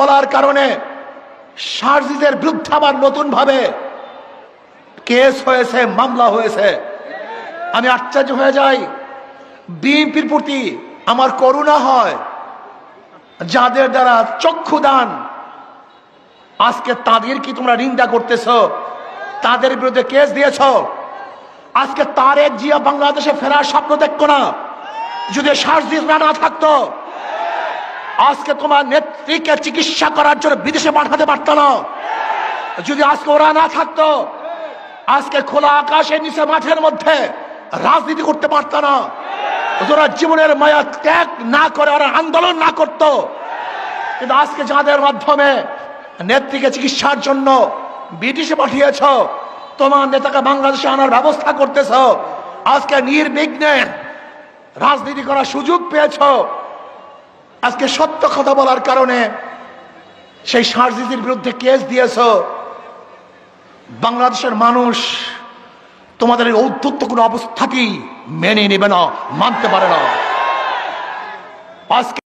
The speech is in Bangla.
বলার কারণে সার্জিদের বিরুদ্ধে আবার নতুন ভাবে কেস হয়েছে, মামলা হয়েছে। আমি আশ্চর্য হয়ে যাই। বিএনপির প্রতি আমার করুণা হয়, যাদের দ্বারা চক্ষু দান আজকে তাদের কি তোমরা নিন্দা করতেছ? তাদের বিরুদ্ধে কেস দিয়েছ? আজকে তারেক জিয়া বাংলাদেশে ফেরার স্বপ্ন দেখতো না। যদি সার্জিদরা না থাকতো আজকে তোমার নেত্রীকে চিকিৎসা করার জন্য বিদেশে পাঠাতে পারত না। যদি আজকে ওরা না থাকতো, আজকে খোলা আকাশের নিচে মাঠের মধ্যে রাজনীতি করতে পারত না। ওরা জীবনের মায়া ত্যাগ না করে, ওরা আন্দোলন না করত। কিন্তু আজকে যাদের মাধ্যমে নেত্রীকে চিকিৎসার জন্য ব্রিটিশে পাঠিয়েছ, তোমার নেতাকে বাংলাদেশে আনার ব্যবস্থা করতেছ, আজকে নির্বিঘ্নে রাজনীতি করার সুযোগ পেয়েছ আজকে সত্য কথা বলার কারণে সেই সার্জিজির বিরুদ্ধে কেস দিয়েছ। বাংলাদেশের মানুষ তোমাদের এই ঔদ্ধত্য কোনো অবস্থাতেই মেনে নেবে না, মানতে পারে না। আজকে